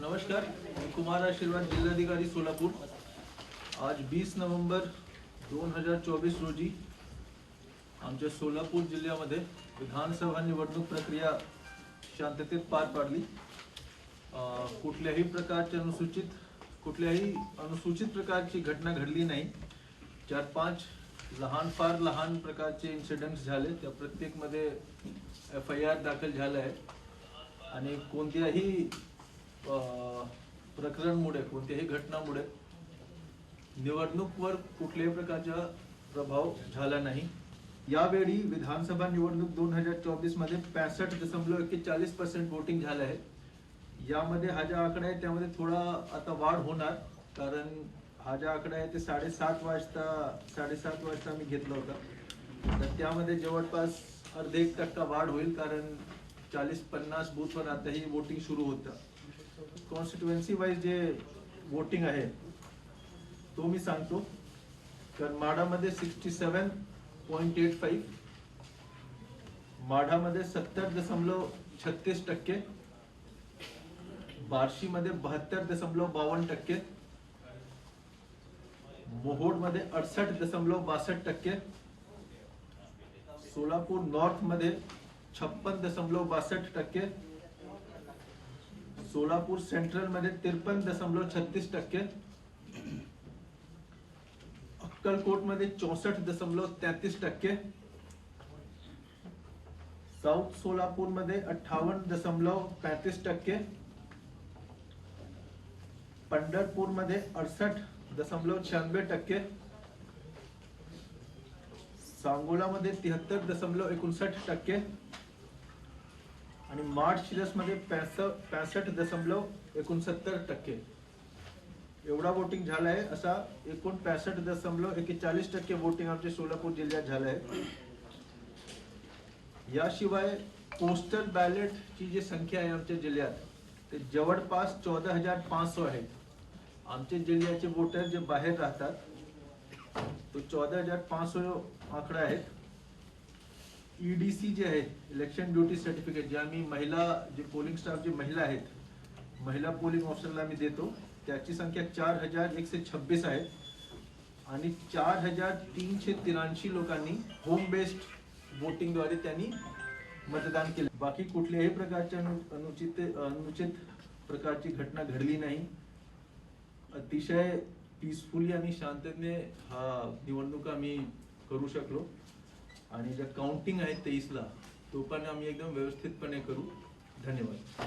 नमस्कार मी कुमार आशीर्वाद जिल्हाधिकारी सोलापूर. आज वीस नोव्हेंबर दोन हजार चोवीस रोजी आमच्या सोलापूर जिल्ह्यामध्ये विधानसभा निवडणूक प्रक्रिया शांततेत पार पाडली. कुठल्याही प्रकारचे अनुसूचित कुठल्याही अनुसूचित प्रकारची घटना घडली नाही. चार पाच लहान फार लहान प्रकारचे इन्सिडेंट्स झाले. त्या प्रत्येकमध्ये एफ आय आर दाखल झालं आहे. आणि कोणत्याही प्रकरणमुळे कोणत्याही घटनामुळे निवडणूकवर कुठल्याही प्रकारचा प्रभाव झाला नाही. यावेळी विधानसभा निवडणूक दोन हजार चोवीसमध्ये पॅसष्ट दशमलव एक्केचाळीस पर्सेंट वोटिंग झालं आहे. यामध्ये हा ज्या आकडा आहे त्यामध्ये थोडा आता वाढ होणार कारण हा ज्या आकडा आहे ते साडेसात वाजता साडेसात वाजता मी घेतला होता. तर त्यामध्ये जवळपास अर्धे एक टक्का वाढ होईल कारण चाळीस पन्नास बूथवर आताही वोटिंग सुरू होतं. कॉन्स्टिट्युएन्सी वाईज जे वोटिंग आहे तो मी सांगतो. तर माढामध्ये sixty seven point eight five माढामध्ये सत्तर दशमलव छत्तीस टक्के बार्शीमध्ये बहात्तर दशमलव बावन्न टक्के मोहोडमध्ये अडसष्ट दशमलव बासष्ट टक्के सोलापूर नॉर्थमध्ये छप्पन दशमलव बासष्ट टक्के सोलापूर सेंट्रलमध्ये त्रेपन्न दशमलव छत्तीस टक्के. अक्कलकोटमध्ये चौसष्ट दशमलव तेहतीस टक्के. साऊथ सोलापूरमध्ये अठ्ठावन्न दशमलव पैंतीस टक्के. पंढरपूरमध्ये अडसष्ट दशमलव शहाण्णवे टक्के. सांगोलामध्ये तिहत्तर दशमलव एकोणसाठ टक्के. आणि मार्च शिरसमध्ये पॅसष्ट दशमलव एकोणसत्तर टक्के. एवढा वोटिंग झाला आहे असा एकूण पॅसष्ट दशमलव एकेचाळीस टक्के वोटिंग आमच्या सोलापूर जिल्ह्यात झालं आहे याशिवाय पोस्टल बॅलेटची जी संख्या आहे आमच्या जिल्ह्यात ते जवळपास चौदा हजार पाच सौ आहेत. आमच्या जिल्ह्याचे वोटर जे बाहेर राहतात तो चौदा हजार पाच सौ आकडा आहेत. ईडीसी जे आहे इलेक्शन ड्युटी सर्टिफिकेट जे आम्ही महिला जे पोलिंग स्टाफ जे महिला आहेत महिला पोलिंग ऑफिसरला आम्ही देतो. त्याची संख्या चार हजार एकशे छब्बीस आहे. आणि चार हजार तीनशे त्र्याऐंशी लोकांनी होम बेस्ड वोटिंगद्वारे त्यांनी मतदान केले. बाकी कुठल्याही प्रकारच्या अनु- अनुचित अनुचित प्रकारची घटना घडली नाही. अतिशय पीसफुली आणि शांततेने हा निवडणूक आम्ही करू शकलो. आणि ज्या काउंटिंग आहेत तेईसला तो पण आम्ही एकदम व्यवस्थितपणे करू. धन्यवाद.